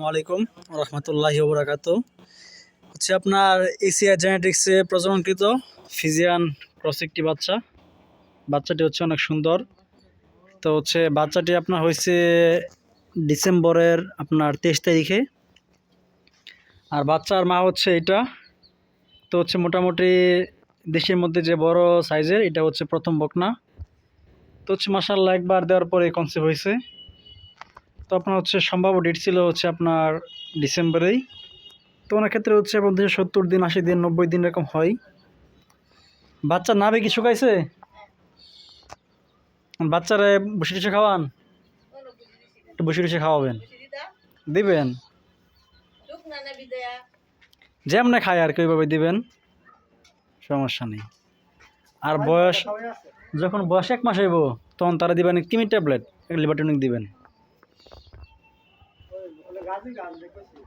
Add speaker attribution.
Speaker 1: আসসালামু আলাইকুম রহমতুল্লাহি বরাকাত হচ্ছে আপনার এসিআই জেনেটিক্সে প্রচলনকৃত ফিজিয়ান ক্রস একটি বাচ্চা। বাচ্চাটি হচ্ছে অনেক সুন্দর। তো হচ্ছে বাচ্চাটি আপনার হয়েছে ডিসেম্বরের আপনার তেইশ তারিখে। আর বাচ্চার মা হচ্ছে এটা। তো হচ্ছে মোটামুটি দেশের মধ্যে যে বড় সাইজের, এটা হচ্ছে প্রথম বকনা। তো হচ্ছে মাসাল্লাহ একবার দেওয়ার পরে কনসেপ্ট হয়েছে। তো আপনার হচ্ছে সম্ভাব্য ডেট ছিল হচ্ছে আপনার ডিসেম্বরেই। তো ওনার ক্ষেত্রে হচ্ছে বলতে সত্তর দিন, আশি দিন, নব্বই দিন এরকম হয়। বাচ্চা নাবে কি শুকাইছে? বাচ্চারা বসে টসে খাওয়ান? একটু বসে টসে খাওয়াবেন। দিবেন? যেমনে খায় আর কি, ওইভাবে দিবেন। সমস্যা নেই। আর বয়স, যখন বয়স এক মাস হইব, তখন তারা দিবেন কিমি ট্যাবলেট, লিভারটনিক দিবেন। গাছে গাছ দেখেছি